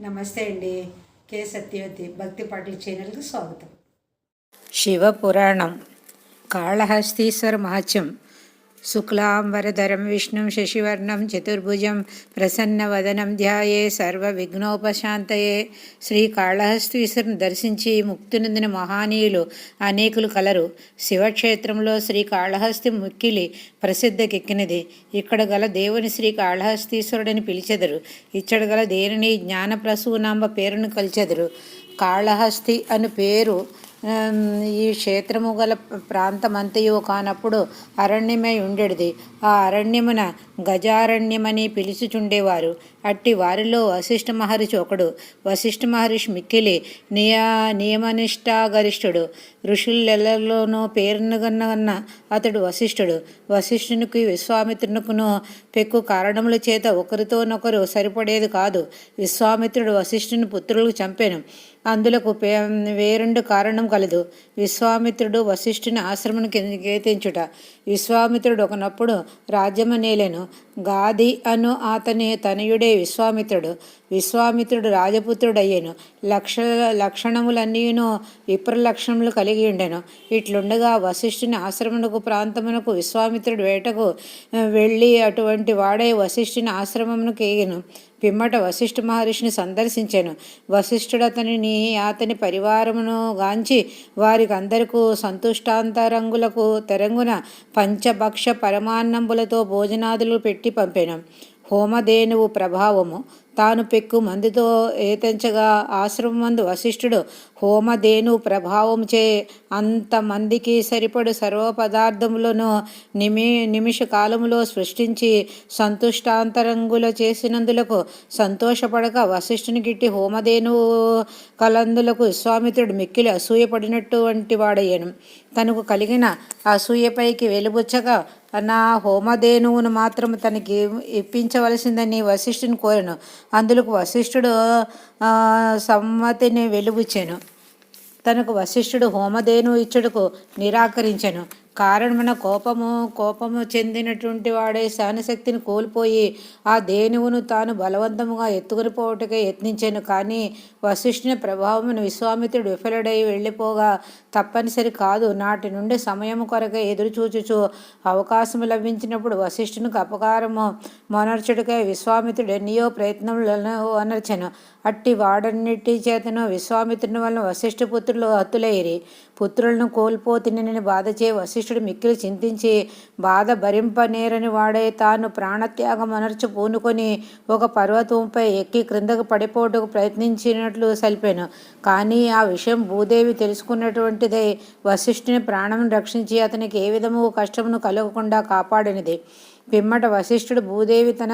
నమస్తే అండి. కే సత్యవతి భక్తి పాటల ఛానల్కి స్వాగతం. శివపురాణం కాళహస్తీశ్వర మహత్యం. శుక్లాంబరధరం విష్ణుం శశివర్ణం చతుర్భుజం ప్రసన్నవదనం ధ్యాయే సర్వ విఘ్నోపశాంతయే శ్రీ దర్శించి ముక్తినందిన మహానీయులు అనేకులు కలరు. శివక్షేత్రంలో శ్రీ కాళహస్తి ముక్కిలి ప్రసిద్ధకెక్కినది. ఇక్కడ గల దేవుని శ్రీకాళహస్తీశ్వరుడని పిలిచెదరు. ఇచ్చడ గల దేనిని జ్ఞానప్రసూనాంబ పేరును కలిచెదరు. కాళహస్తి అను పేరు ఈ క్షేత్రము గల ప్రాంతమంతయు కానప్పుడు అరణ్యమై ఉండేది ఆ అరణ్యమున గజారణ్యమని పిలుచుచుండేవారు. అట్టి వారిలో వశిష్ఠ మహర్షి ఒకడు. వశిష్ఠ మహర్షి మిక్కిలి నియా నియమనిష్టాగరిష్ఠుడు ఋషులెల్లలోనూ పేరునుగన్న అతడు వశిష్ఠుడు. వశిష్ఠునికి విశ్వామిత్రునికును పెక్కు కారణముల చేత ఒకరితోనొకరు సరిపడేది కాదు. విశ్వామిత్రుడు వశిష్ఠుని పుత్రులకు చంపాను. అందులకు పే వేరెండు కారణం కలదు. విశ్వామిత్రుడు వశిష్ఠుని ఆశ్రమను కేతించుట విశ్వామిత్రుడు ఒకనప్పుడు రాజ్యమనేలేను. గాది అను అతని తనయుడే విశ్వామిత్రుడు. విశ్వామిత్రుడు రాజపుత్రుడయ్యను. లక్ష లక్షణములన్నీను విప్రలక్షణములు కలిగి ఉండెను. ఇట్లుండగా వశిష్ఠుని ఆశ్రమమునకు ప్రాంతమునకు విశ్వామిత్రుడు వేటకు వెళ్ళి అటువంటి వాడే వశిష్ఠుని ఆశ్రమమును కేగెను పిమ్మట వశిష్ఠ మహర్షిని సందర్శించాను. వశిష్ఠుడు అతనిని అతని పరివారమును గాంచి వారికి అందరకు సంతుష్టాంతరంగులకు తెరంగున పంచభక్ష పరమాన్నంబులతో భోజనాదులు పెట్టి పంపాను. హోమధేనువు ప్రభావము. తాను పెక్కు మందితో ఏతెంచగా ఆశ్రమందు వశిష్ఠుడు హోమధేను ప్రభావముచే అంతమందికి సరిపడు సర్వ పదార్థములను నిమి నిమిష కాలములో సృష్టించి సంతుష్టాంతరంగుల చేసినందులకు సంతోషపడక వశిష్ఠుని గిట్టి హోమధేను కలందులకు విశ్వామిత్రుడు మిక్కిలి అసూయపడినట్టు వంటి వాడయ్యను. తనకు కలిగిన అసూయపైకి వెలుబుచ్చగా నా హోమధేనువును మాత్రం తనకి ఇప్పించవలసిందని వశిష్ఠుని కోరాను. అందులకు వశిష్ఠుడు సమ్మతిని వెలుబుచ్చాను తనకు వశిష్ఠుడు హోమధేను ఇచ్చుటకు నిరాకరించాను. కారణమున కోపము కోపము చెందినటువంటి వాడే సహనశక్తిని కోల్పోయి ఆ దేనువును తాను బలవంతముగా ఎత్తుకుని పోవటకే యత్నించాను. కానీ వశిష్ఠుని ప్రభావమును విశ్వామిత్రుడు విఫలుడై వెళ్ళిపోగా తప్పనిసరి కాదు. నాటి నుండి సమయం కొరకే ఎదురుచూచుచు అవకాశం లభించినప్పుడు వశిష్ఠునికి అపకారము మొనర్చుడికై విశ్వామిత్రుడు ఎన్నయో ప్రయత్నములను అనర్చను. అట్టి వాడన్నిటి చేతను విశ్వామిత్రుని వలన వశిష్ఠ పుత్రులు హత్తులయ్యి పుత్రులను కోల్పోతినని బాధచే వశిష్ఠుడు మిక్కిలి చింతించి బాధ భరింపనేరని వాడే తాను ప్రాణత్యాగం అనర్చి పూనుకొని ఒక పర్వతంపై ఎక్కి క్రిందకు పడిపోవటకు ప్రయత్నించినట్లు సలిపాను. కానీ ఆ విషయం భూదేవి తెలుసుకున్నటువంటిదై వశిష్ఠుని ప్రాణం రక్షించి అతనికి ఏ విధము కష్టమును కలగకుండా కాపాడినది. పిమ్మట వశిష్ఠుడు భూదేవి తన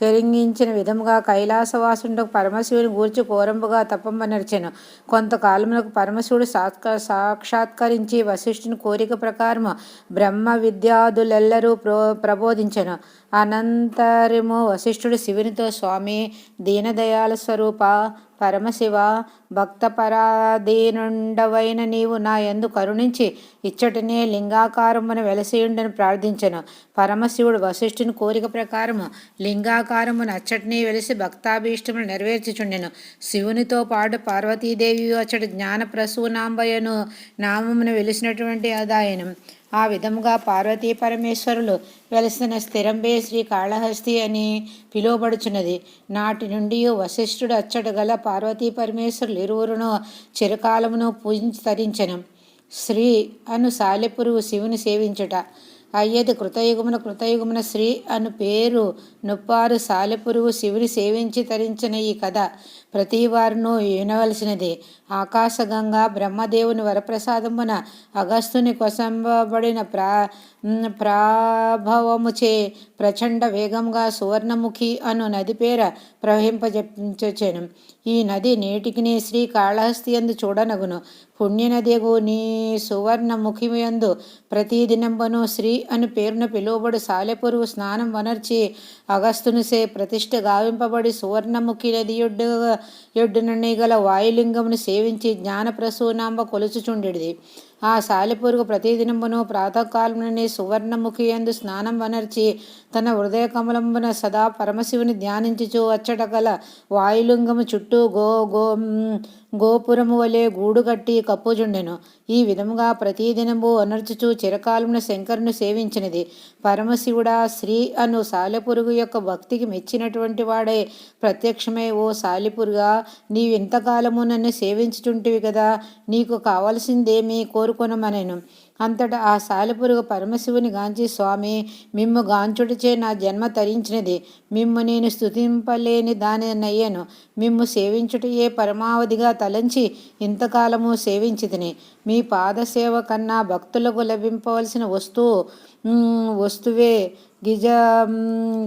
కెరింగించిన విధముగా కైలాసవాసుండకు పరమశివుని గూర్చి కోరంపుగా తప్పమనర్చెను కొంతకాలములకు పరమశివుడు సాత్క సాక్షాత్కరించి వశిష్ఠుని కోరిక ప్రకారము బ్రహ్మ విద్యాదులెల్లరూ ప్రో ప్రబోధించెను. అనంతరము వశిష్ఠుడు శివునితో స్వామి దీనదయాల స్వరూప పరమశివ భక్త పరాధీనుండవైన నీవు నా యందు కరుణించి ఇచ్చటనే లింగాకారమున వెలసియుండని ప్రార్థించను. పరమశివుడు వశిష్ఠుని కోరిక ప్రకారము లింగాకారమున అచ్చటిని వెలిసి భక్తాభీష్టమును నెరవేర్చుచుండెను. శివునితో పాటు పార్వతీదేవి అచ్చటి జ్ఞాన ప్రసూనాంబయను నామమును వెలిసినటువంటి అదాయనం. ఆ విధముగా పార్వతీ పరమేశ్వరులు వెలసిన స్థిరంబే శ్రీ కాళహస్తి అని పిలువబడుచున్నది. నాటి నుండి వశిష్ఠుడు అచ్చట గల పార్వతీ పరమేశ్వరులు ఇరువురును చిరకాలమును పూజించి తరించను. శ్రీ అను సాలెపురువు శివుని సేవించుట. అయ్యది కృతయుగమున కృతయుగమున శ్రీ అను పేరు నొప్పారు సాలెపురువు శివుని సేవించి తరించిన ఈ కథ. ప్రతి వారును వినవలసినది ఆకాశగంగా బ్రహ్మదేవుని వరప్రసాదమున అగస్తుని కొసంబబడిన ప్రా ప్రాభవముచే ప్రచండ వేగంగా సువర్ణముఖి అను నది పేర ప్రవహింపజెప్పించను ఈ నది నేటికి శ్రీ కాళహస్తి యందు చూడనగును. పుణ్యనదిగు నీ సువర్ణముఖి యందు ప్రతిదినంబను శ్రీ అని పేరును పిలువబడు సాలెపురుగు స్నానం వనర్చి అగస్తునిసే ప్రతిష్ఠ గావింపబడి సువర్ణముఖి నది ఎడ్డునని గల వాయులింగమును సేవించి జ్ఞానప్రసూనాంబ కొలుచుచుండిది కొలుచుచుండెడిది. ఆ సాలిపురుగు ప్రతిదినమును ప్రాతకాలమునని సువర్ణముఖి ఎందు స్నానం వనర్చి తన హృదయ కమలంబున సదా పరమశివుని ధ్యానించుచు అచ్చట గల వాయులింగము చుట్టూ గో గో గోపురము వలె గూడు కట్టి కప్పుజుండెను ఈ విధముగా ప్రతిదినము అనర్చుచు చిరకాలమున శంకరుని సేవించినది. పరమశివుడా శ్రీ అను సాలెపురుగు యొక్క భక్తికి మెచ్చినటువంటి వాడే. ప్రత్యక్షమై ఓ సాలిపురుగా నీవింతకాలము నన్ను సేవించుచుంటివి కదా. నీకు కావలసిందేమీ కోరుకొనమనెను. అంతటా ఆ సాలెపురుగు పరమశివుని గాంచి స్వామి మిమ్ము గాంచుడిచే నా జన్మ తరించినది. మిమ్ము నేను స్థుతింపలేని దానినయ్యాను. మిమ్ము సేవించుటయే పరమావధిగా తలంచి ఇంతకాలము సేవించితిని. మీ పాదసేవ కన్నా భక్తులకు లభింపవలసిన వస్తువు వస్తువే గిజ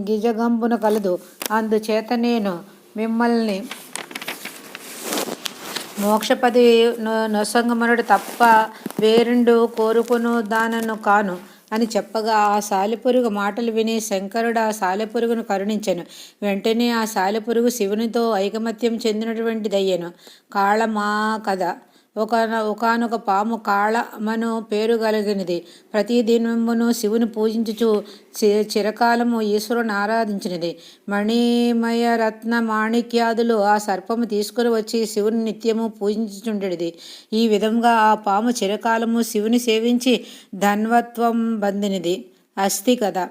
గిజగంబున కలదు. అందుచేత నేను మిమ్మల్ని మోక్షపది నొసంగమనుడు తప్ప వేరుండు కోరుకును దానను కాను అని చెప్పగా ఆ సాలెపురుగు మాటలు విని శంకరుడు ఆ సాలెపురుగును కరుణించెను. వెంటనే ఆ సాలెపురుగు శివునితో ఐకమత్యం చెందినటువంటిదయ్యను. కాళమా కథ. ఒక ఒకనొక పాము కాళమను పేరు కలిగినది. ప్రతి దినమును శివుని పూజించుచు చిరకాలము ఈశ్వరుని ఆరాధించినది. మణిమయ రత్న మాణిక్యాదులు ఆ సర్పము తీసుకుని వచ్చి శివుని నిత్యము పూజించుచుండేది ఈ విధంగా ఆ పాము చిరకాలము శివుని సేవించి ధన్వత్వం బందినిది. అస్థి కథ.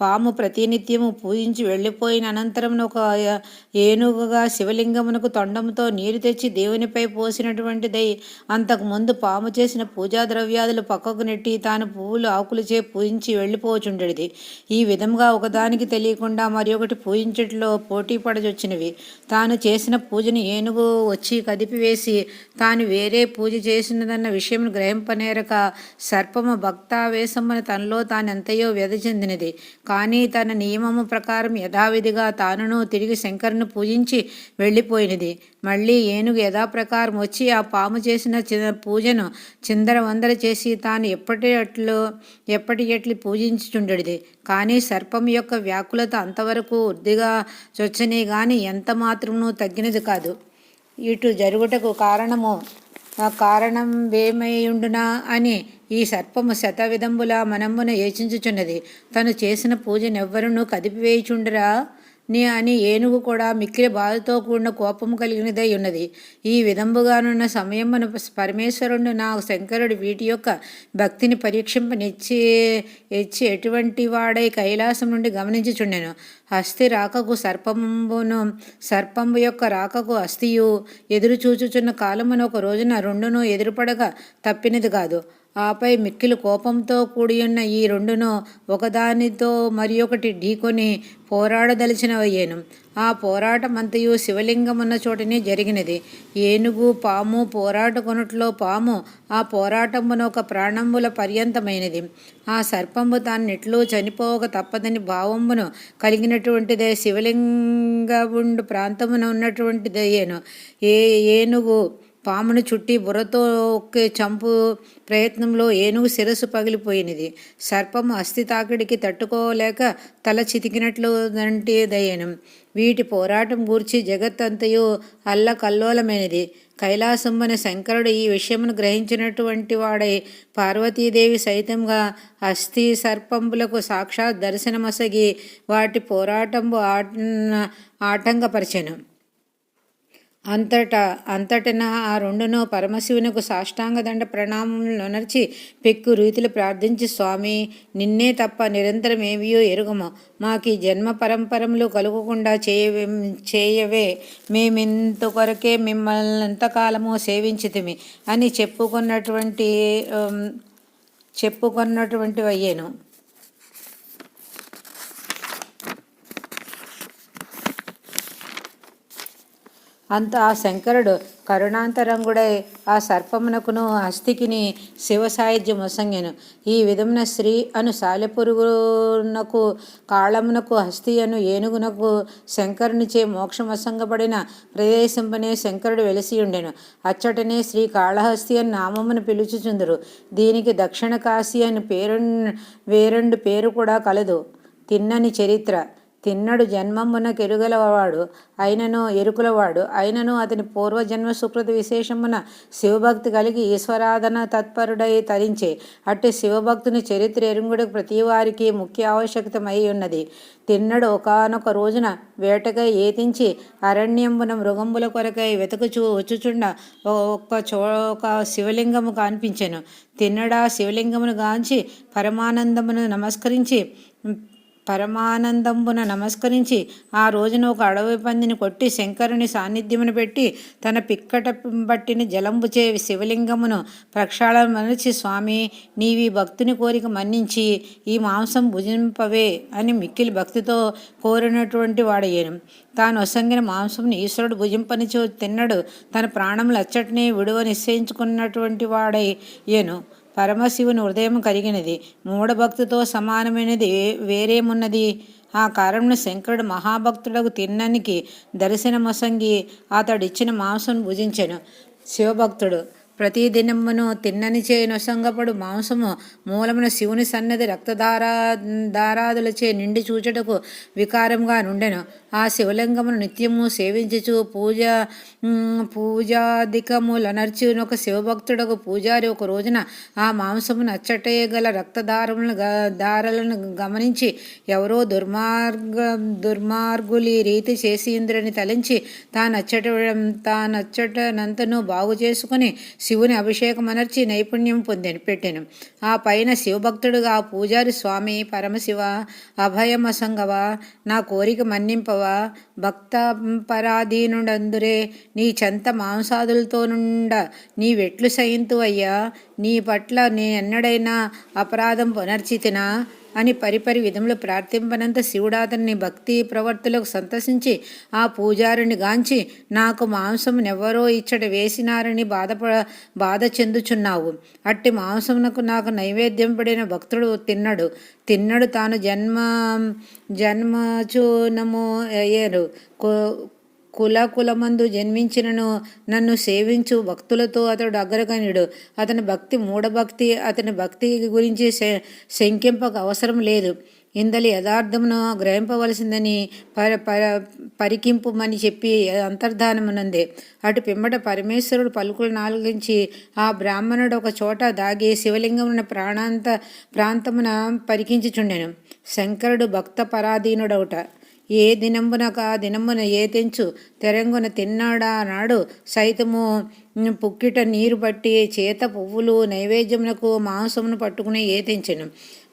పాము ప్రతినిత్యము పూజించి వెళ్ళిపోయిన అనంతరం ఒక ఏనుగుగా శివలింగమునకు తొండంతో నీరు తెచ్చి దేవునిపై పోసినటువంటిదై అంతకుముందు పాము చేసిన పూజా ద్రవ్యాదులు పక్కకు నెట్టి తాను పువ్వులు ఆకులచే పూజించి వెళ్ళిపోచుండేది ఈ విధంగా ఒకదానికి తెలియకుండా మరి ఒకటి పూజించట్లో పోటీ పడజొచ్చినవి. తాను చేసిన పూజను ఏనుగు వచ్చి కదిపివేసి తాను వేరే పూజ చేసినదన్న విషయం గ్రహింపనేరక సర్పము భక్తావేశమ్మని తనలో తానెంతయో వ్యధ చెందినది. కానీ తన నియమము ప్రకారం యథావిధిగా తానును తిరిగి శంకరును పూజించి వెళ్ళిపోయినది. మళ్ళీ ఏనుగు యథాప్రకారం వచ్చి ఆ పాము చేసిన చి పూజను చిందర వందర చేసి తాను ఎప్పటి అట్లు ఎప్పటి ఎట్లు పూజించుచుండెడిది. కానీ సర్పం యొక్క వ్యాకులత అంతవరకు వృద్ధిగా చొచ్చనే గాని ఎంత మాత్రమునూ తగ్గినది కాదు. ఇటు జరుగుటకు కారణము కారణం వేమయుండునా అని ఈ సర్పము శతవిధంబుల మనమ్మున యోచించుచున్నది. తను చేసిన పూజనెవ్వరూ కదిపివేయుచుండరా? నీ అని ఏనుగు కూడా మిక్కిలి బాధతో కూడిన కోపము కలిగినదై ఉన్నది. ఈ విధంబుగానున్న సమయమున పరమేశ్వరుడు నా శంకరుడు వీటి యొక్క భక్తిని పరీక్షింపనిచ్చి ఇచ్చి ఎటువంటి వాడై కైలాసం నుండి గమనించుచుండెను. హస్తి రాకకు సర్పంబును సర్పంబు యొక్క రాకకు అస్థియు. ఎదురు చూచుచున్న కాలమున ఒక రోజున రెండును ఎదురుపడగా తప్పినది కాదు. ఆపై మిక్కిలి కోపంతో కూడియున్న ఈ రెండును ఒకదానితో మరి ఒకటి ఢీకొని పోరాడదలిచినవయ్యేను. ఆ పోరాటమంతయు శివలింగమున్న చోటనే జరిగినది. ఏనుగు పాము పోరాటకొనుట్లో పాము ఆ పోరాటమున ఒక ప్రాణంబుల పర్యంతమైనది. ఆ సర్పంబు తాన్నెట్లు చనిపోక తప్పదని భావమును కలిగినటువంటిదే శివలింగముండు ప్రాంతమున ఉన్నటువంటిదే ఏను. ఏ ఏనుగు పామును చుట్టి బుర్రతో ఒక్కే చంపు ప్రయత్నంలో ఏనుగు శిరస్సు పగిలిపోయినది. సర్పము అస్థి తాకిడికి తట్టుకోలేక తల చితికినట్లు దయనం. వీటి పోరాటం గూర్చి జగత్తంతయు అల్లకల్లోలమైనది. కైలాసంబన శంకరుడు ఈ విషయమును గ్రహించినటువంటి వాడై పార్వతీదేవి సైతంగా అస్థి సర్పంబులకు సాక్షాత్ దర్శనమసగి వాటి పోరాటంబు ఆట ఆటంకపరచెను అంతటా అంతటన ఆ రెండును పరమశివునకు సాష్టాంగ దండ ప్రణామములొనర్చి పెక్కు రీతిలో ప్రార్థించి స్వామి నిన్నే తప్ప నిరంతరం ఏవియో ఎరుగము. మాకి జన్మ పరంపరములు కలుగకుండా చేయవే చేయవే. మేమింత కొరకే మిమ్మల్ని ఎంతకాలము సేవించితిమి అని చెప్పుకున్నటువంటి చెప్పుకున్నటువంటివి అయ్యాను అంత ఆ శంకరుడు కరుణాంతరంగుడై ఆ సర్పమునకును హస్తికిని శివ సాయుధ్యం ఒసంగెను ఈ విధమున శ్రీ అను సాలెపురుగునకు కాళమునకు హస్తి అను ఏనుగునకు శంకరునిచే మోక్షమసంగబడిన ప్రదేశంపనే శంకరుడు వెలిసి ఉండెను అచ్చటనే శ్రీ కాళహస్తి అని నామమును పిలుచుచుందురు. దీనికి దక్షిణ కాశీ అని పేరు వేరెండు పేరు కూడా కలదు. తిన్నని చరిత్ర. తిన్నడు జన్మమున కెరుగలవాడు అయినను ఎరుకులవాడు అయినను అతని పూర్వజన్మ సుకృతి విశేషమున శివభక్తి కలిగి ఈశ్వరాధన తత్పరుడై తరించే. అట్టి శివభక్తుని చరిత్ర ఎరుంగుడు ప్రతి వారికి ముఖ్య ఆవశ్యకతమై ఉన్నది. తిన్నడు ఒకనొక రోజున వేటకై ఏతించి అరణ్యంబున మృగంబుల కొరకై వెతుకుచూ వచ్చుచుండ ఒక చో ఒక శివలింగము కనిపించెను. తిన్నడా శివలింగమును గాంచి పరమానందమును నమస్కరించి పరమానందంబున నమస్కరించి ఆ రోజున ఒక అడవి పందిని కొట్టి శంకరుని సాన్నిధ్యమును పెట్టి తన పిక్కట బట్టిన జలంబుచే శివలింగమును ప్రక్షాళన మరచి స్వామి నీవి భక్తుని కోరిక మన్నించి ఈ మాంసం భుజింపవే అని మిక్కిలి భక్తితో కోరినటువంటి వాడయ్యను. తాను ఒసంగిన మాంసంను ఈశ్వరుడు భుజింపనిచో తిన్నడు. తన ప్రాణములు అచ్చటిని విడువ నిశ్చయించుకున్నటువంటి వాడయ్యను. పరమశివుని హృదయం కలిగినది. మూఢభక్తితో సమానమైనది వేరేమున్నది? ఆ కారణం శంకరుడు మహాభక్తుడకు తిన్నానికి దర్శనమొసంగి అతడిచ్చిన మాంసం భుజించెను. శివభక్తుడు ప్రతిదినమును తిన్నని చే నొసంగపడు మాంసము. మూలమున శివుని సన్నది రక్తధారా దారాదులచే నిండి చూచుటకు వికారంగా నుండెను. ఆ శివలింగమును నిత్యము సేవించుచు పూజ పూజాధికములనర్చునొక శివభక్తుడకు పూజారి ఒక రోజున ఆ మాంసమును అచ్చటే గల రక్తదారములను దారాలను గమనించి ఎవరో దుర్మార్గ దుర్మార్గులి రీతి చేసింద్రని తలించి తానచ్చట తానచ్చటనంతను బాగు చేసుకుని శివుని అభిషేకం అనర్చి నైపుణ్యం పొందాను పెట్టాను. ఆ పైన శివభక్తుడుగా ఆ పూజారి స్వామి పరమశివ అభయమసంగవ నా కోరిక మన్నింపవా భక్త పరాధీనుడందురే నీ చెంత మాంసాదులతో నుండ నీ వెట్లు సయింతు అయ్యా నీ పట్ల నేనెన్నడైనా అపరాధం పునర్చితినా అని పరిపరి విధములు ప్రార్థింపనంత శివుడాతని భక్తి ప్రవర్తులకు సంతసించి ఆ పూజారిని గాంచి నాకు మాంసమునెవ్వరో ఇచ్చట వేసినారని బాధప బాధ చెందుచున్నావు. అట్టి మాంసమునకు నాకు నైవేద్యం పడిన భక్తుడు తిన్నడు. తిన్నడు తాను జన్మ జన్మచూనము అయ్యారు కుల కులమందు జన్మించినను నన్ను సేవించు భక్తులతో అతడు అగ్రగణ్యుడు. అతని భక్తి మూఢభక్తి అతని భక్తి గురించి శంకింపక అవసరం లేదు. ఇందలి యథార్థమును గ్రహింపవలసిందని పర పర పరికింపుమని చెప్పి అంతర్ధానమునందే. అటు పిమ్మట పరమేశ్వరుడు పలుకులు నాలుగించి ఆ బ్రాహ్మణుడు ఒక చోట దాగి శివలింగమున ప్రాణాంత ప్రాంతమున పరికించుచుండెను. శంకరుడు భక్త పరాధీనుడవుట ఏ దినంబునక దినమున ఏ తెంచు తెరంగున తిన్నాడా నాడు సైతము పుక్కిట నీరు పట్టి చేత పువ్వులు నైవేద్యమునకు మాంసమును పట్టుకుని ఏ తెంచెను?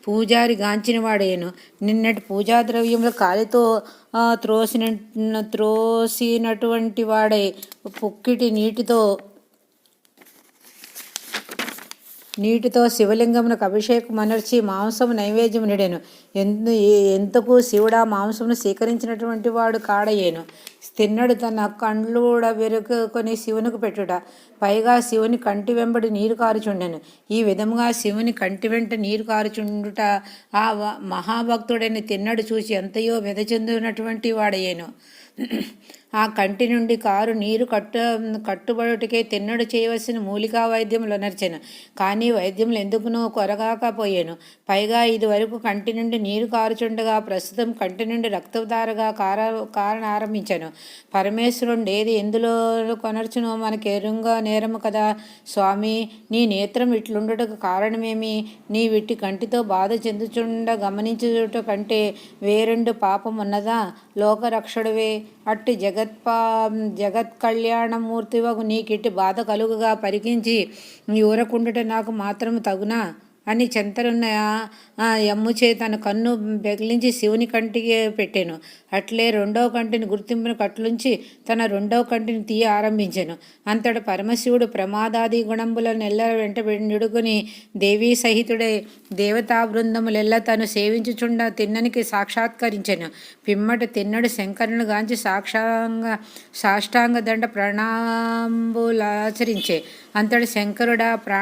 పూజారి గాంచిన వాడేను. నిన్నటి పూజా ద్రవ్యములు కాలితో త్రోసిన త్రోసినటువంటి వాడే పుక్కిటి నీటితో నీటితో శివలింగమునకు అభిషేకం అనర్చి మాంసము నైవేద్యము నిడెను. ఎందు ఎంతకు శివుడా మాంసమును స్వీకరించినటువంటి వాడు కాడయ్యేను తిన్నడు తన కండ్లుడ వెరుకొని శివునికి పెట్టుట. పైగా శివుని కంటి వెంబడి నీరు కారుచుండెను. ఈ విధముగా శివుని కంటి వెంట నీరు కారుచుండుట ఆ మహాభక్తుడని తిన్నడు చూసి ఎంతయో వెదచెందినటువంటి వాడయ్యేను ఆ కంటి నుండి కారు నీరు కట్టు కట్టుబడుటకే తిన్నడు చేయవలసిన మూలికా వైద్యములు నర్చెను కానీ వైద్యములు ఎందుకునో కొరగాకపోయాను పైగా ఇది వరకు కంటి నుండి నీరు కారుచుండగా ప్రస్తుతం కంటి నుండి రక్తధారగా కార కారణ ఆరంభించాను. పరమేశ్వరుడు ఏది ఎందులో కొనర్చునో మనకి ఎరుంగా నేరము కదా. స్వామి నీ నేత్రం ఇట్లుండుటకు కారణమేమి? నీ విట్టి కంటితో బాధ చెందుచుండ గమనించుట కంటే వేరెండు పాపం ఉన్నదా లోకరక్షడువే. అట్టి జగత్పా జగత్ కళ్యాణమూర్తివగు నీకిట్టి బాధ కలుగుగా పరికించి ఊరకుండుట నాకు మాత్రం తగునా? అని చెంతలున్న యమ్ముచే తన కన్ను బెగిలించి శివుని కంటికి పెట్టాను. అట్లే రెండవ కంటిని గుర్తింపును కట్లుంచి తన రెండవ కంటిని తీయ ఆరంభించాను. అంతట పరమశివుడు ప్రమాదాది గుణంబుల నెల్ల వెంట నిడుకుని దేవీ సహితుడై దేవతా బృందములెల్ల తను సేవించుచుండ తిన్ననికి సాక్షాత్కరించాను. పిమ్మట తిన్నడు శంకరుని గాంచి సాక్షాంగ సాష్టాంగ దండ ప్రణాంబులాచరించే. అంతటి శంకరుడా ప్రా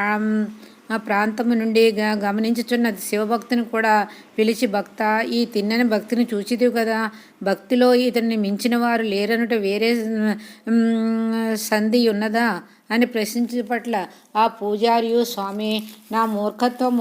ఆ ప్రాంతము నుండి గమనించుచున్న శివభక్తుని కూడా పిలిచి భక్త ఈ తిన్నని భక్తిని చూచిదివు కదా. భక్తిలో ఇతన్ని మించిన వారు లేరనుట వేరే సంధి ఉన్నదా? అని ప్రశ్నించిన పట్ల ఆ పూజారియు స్వామి నా మూర్ఖత్వం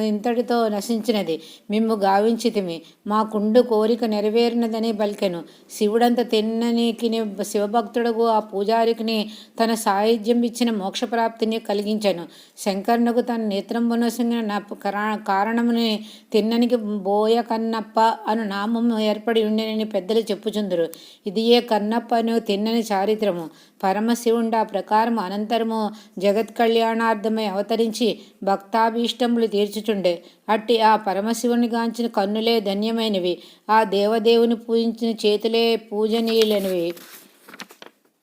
ఇంతటితో నశించినది. మిమ్ము గావించితిమి. మా కుండు కోరిక నెరవేరినదని పలికెను శివుడంత తిన్ననికి శివభక్తుడకు ఆ పూజారికిని తన సాహిత్యం ఇచ్చిన మోక్షప్రాప్తిని కలిగించాను. శంకర్నకు తన నేత్రంబునొసంగిన నా కారణముని తిన్ననికి బోయ కన్నప్ప అను నామము ఏర్పడి ఉండేనని పెద్దలు చెప్పుచుందురు. ఇది ఏ కన్నప్పను తిన్నని చారిత్రము. పరమశివుండ ఆ ప్రకారం అనంతరము జగత్ కళ్యాణార్థమై అవతరించి భక్తాభీష్టములు తీర్చుచుండే. అట్టి ఆ పరమశివుని గాంచిన కన్నులే ధన్యమైనవి. ఆ దేవదేవుని పూజించిన చేతులే పూజనీయులనివి.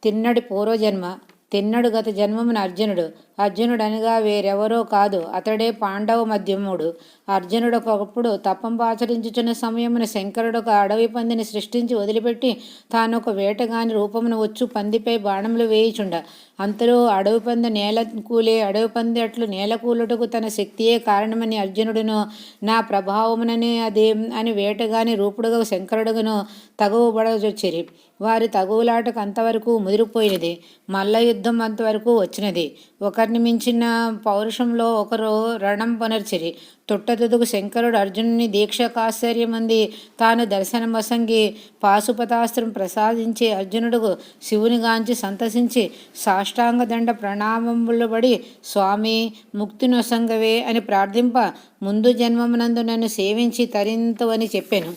తిన్నడి పూర్వజన్మ తిన్నడు గత జన్మమున అర్జునుడు అర్జునుడనగా వేరెవరో కాదు అతడే పాండవ మధ్యముడు. అర్జునుడు ఒకప్పుడు తప్పం ఆచరించుచున్న సమయమున శంకరుడు ఒక అడవి పందిని సృష్టించి వదిలిపెట్టి తాను ఒక వేటగాని రూపమున వచ్చు పందిపై బాణములు వేయిచుండ. అంతలో అడవి పంది నేల కూలే అడవి పంది అట్లు నేల కూలుటకు తన శక్తియే కారణమని అర్జునుడును నా ప్రభావముననే అదే అని వేటగాని రూపుడుగా శంకరుడుగును తగువబడజొచ్చిరి. వారి తగువులాటకు అంతవరకు ముదిరిపోయినది. మల్ల యుద్ధం అంతవరకు వచ్చినది. ఒక ఒకరిని మించిన పౌరుషంలో ఒకరు రణం పునర్చిరి. తొట్టతుదుకు శంకరుడు అర్జునుని దీక్షకాశ్చర్యమంది తాను దర్శనమసంగి పాశుపతాస్త్రం ప్రసాదించి అర్జునుడుకు శివునిగాంచి సంతసించి సాష్టాంగ దండ ప్రణామములు పడి స్వామి ముక్తి నొసంగవే అని ప్రార్థింప ముందు జన్మమునందు నన్ను సేవించి తరింతవని చెప్పాను.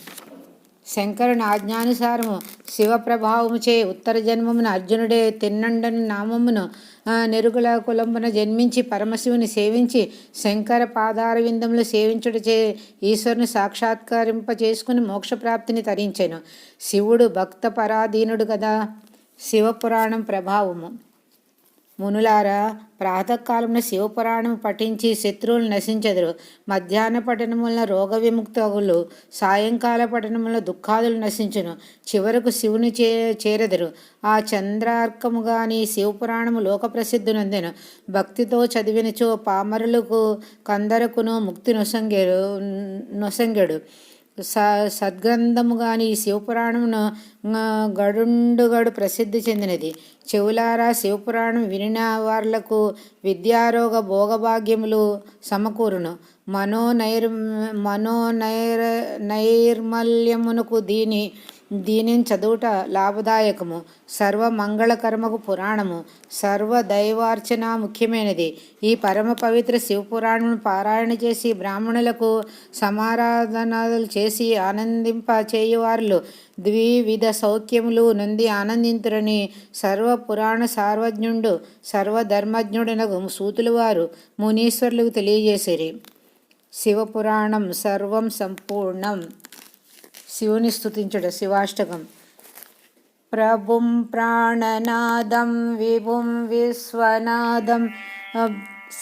శంకరుని ఆజ్ఞానుసారము శివప్రభావముచే ఉత్తర జన్మమున అర్జునుడే తిన్నండని నామమును నెరుగుల కులంబున జన్మించి పరమశివుని సేవించి శంకర పాదార విందములు సేవించుటచే ఈశ్వరుని సాక్షాత్కరింప చేసుకుని మోక్షప్రాప్తిని తరించెను. శివుడు భక్త పరాధీనుడు కదా శివపురాణం ప్రభావము. మునులారా ప్రాతకాలంలో శివపురాణం పఠించి శత్రువులు నశించెదరు. మధ్యాహ్న పఠనముల రోగ విముక్తగులు సాయంకాల పఠనముల దుఃఖాదులు నశించును. చివరకు శివుని చే చేరెదరు. ఆ చంద్రార్కము గాని శివపురాణము లోక ప్రసిద్ధి నొందెను భక్తితో చదివినచో పామరులకు కందరకును ముక్తి నొసంగెడు నొసంగెడు. స సద్గ్రంథము గాని ఈ శివపురాణమును గడుండుగడు ప్రసిద్ధి చెందినది. చెవులారా శివపురాణం వినిన వార్లకు విద్యారోగ భోగభాగ్యములు సమకూరును. మనోనైర్ మనోనైర్ నైర్మల్యమునకు దీని దీనిని చదువుట లాభదాయకము. సర్వ మంగళకర్మకు పురాణము. సర్వ దైవార్చన ముఖ్యమైనది. ఈ పరమ పవిత్ర శివపురాణమును పారాయణ చేసి బ్రాహ్మణులకు సమారాధనలు చేసి ఆనందింప చేయువారులు ద్వివిధ సౌఖ్యములు నుండి ఆనందింతురని సర్వ పురాణ సార్వజ్ఞుండు సర్వధర్మజ్ఞుడనగు సూతులు వారు మునీశ్వరులకు తెలియజేసిరి. శివపురాణం సర్వం సంపూర్ణం. శివుని స్తుతించుట శివాష్టకం. ప్రభుం ప్రాణనాదం విభుం విశ్వనాదం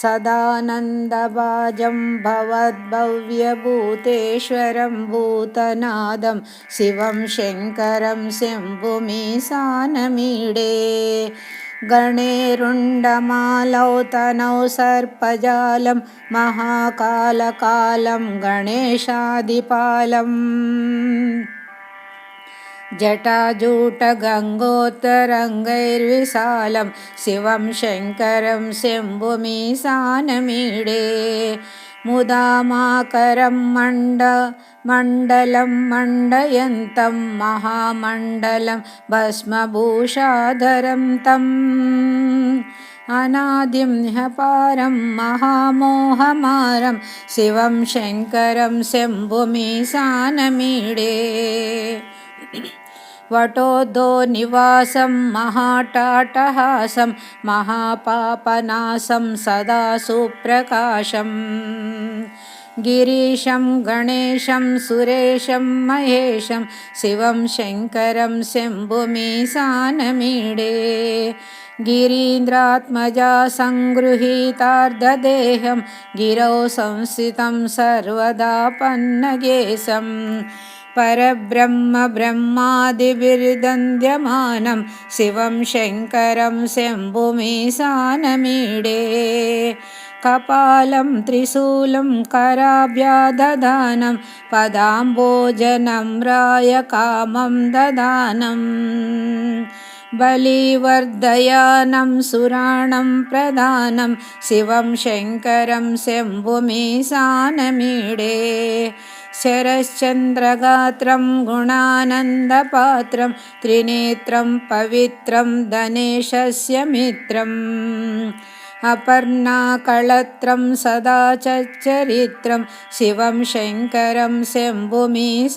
సదానందభాజం భవద్భవ్యభూతేశ్వరం భూతనాదం శివం శంకరం శంభుమీశానమీడే. गणेरुण्डमालौ तनौ सर्पजालं महाकालकालं गणेशादिपालम् जटाजूटगङ्गोत्तरङ्गैर्विशालं शिवं शङ्करं शम्भुमीसानमीडे मुदा माकरं मण्ड मण्डलं मण्डयन्तं महामण्डलं भस्मभूषाधरं तम् अनादिं ह्यपारं महामोहमारं शिवं शङ्करं शम्भुमिसानमिडे वटोदो निवासं महाटाटहासं महापापनासं सदा सुप्रकाशम् गिरीशं गणेशं सुरेशं महेशं शिवं शङ्करं शम्भुमीसानमीडे गिरीन्द्रात्मजा सङ्गृहीतार्धदेहं गिरौ संस्थितं सर्वदा पन्नगेशम् परब्रह्मब्रह्मादिभिर्दन्द्यमानं शिवं शङ्करं शम्भुमीसानमीडे कपालं त्रिशूलं कराभ्यादधानं ददानं पदाम्बोजनं रायकामं ददानम् बलिवर्धयानं सुराणं प्रधानं शिवं शङ्करं शंभुमि शरश्चन्द्रगात्रं गुणानन्दपात्रं त्रिनेत्रं पवित्रं धनेशस्य मित्रम्। अपर्णाकळत्रं सदा चरित्रं शिवं शङ्करं शम्भुमीसानमीडे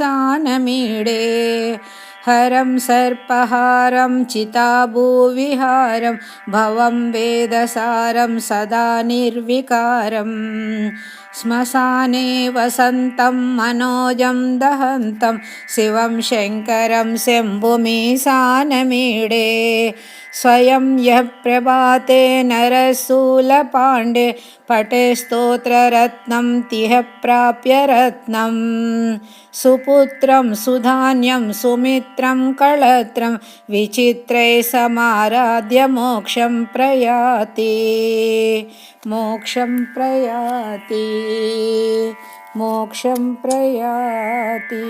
हरं सर्पहारं चिताभूविहारं भवं वेदसारं सदा निर्विकारम्। श्मशाने वसन्तं मनोजं दहन्तं शिवं शङ्करं शम्भुमीशानमीडे। स्वयं यः प्रभाते नरशूलपाण्डे पटे स्तोत्ररत्नं तिह प्राप्य रत्नं। सुपुत्रं सुधान्यं सुमित्रं कळत्रं विचित्रै समाराध्य मोक्षं प्रयाति। మోక్షం ప్రయాతి మోక్షం ప్రయాతి.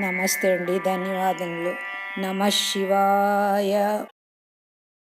నమస్తే అండి ధన్యవాదములు. నమ శివాయ.